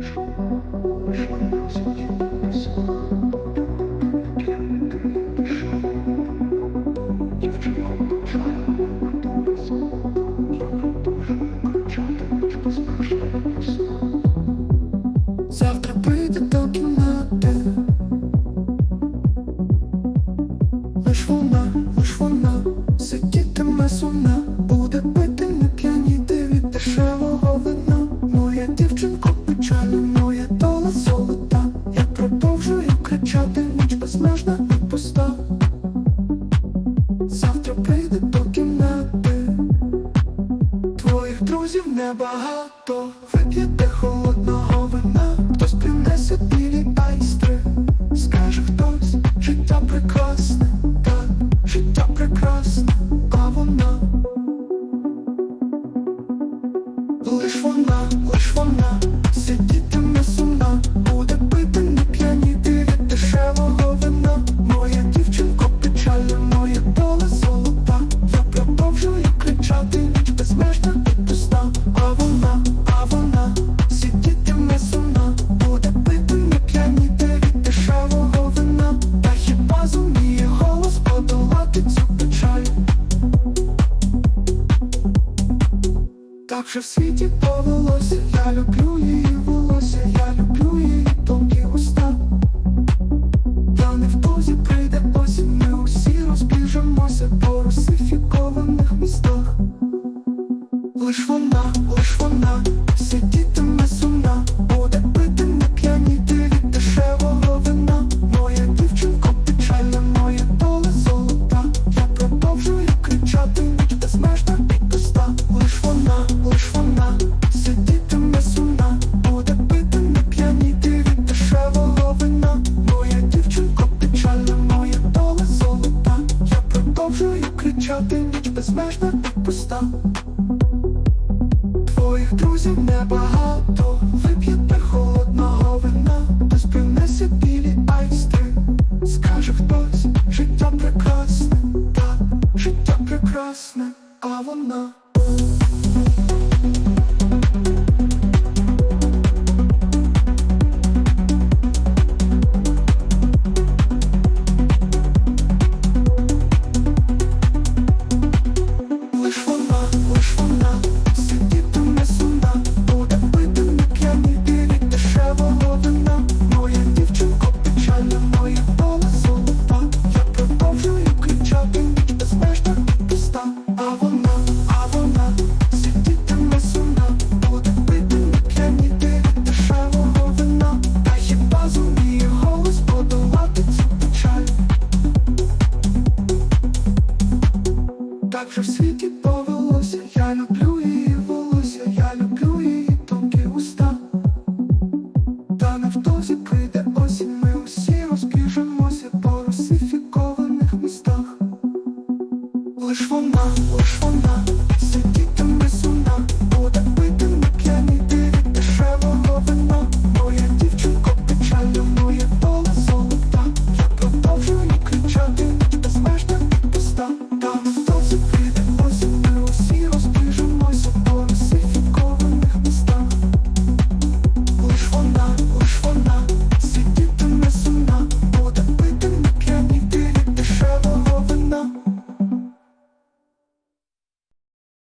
吃不了 Далі моя дола золота, я продовжую кричати, ніч безмежна і пуста. Завтра прийде до кімнати, твоїх друзів небагато, вип'єте хо. Що в світі повелося безмежна та пуста. Твоїх друзів небагато, вип'єте холодного вина, хтось принесе білі айстри. Скаже хтось, життя прекрасне, так, життя прекрасне, а вона.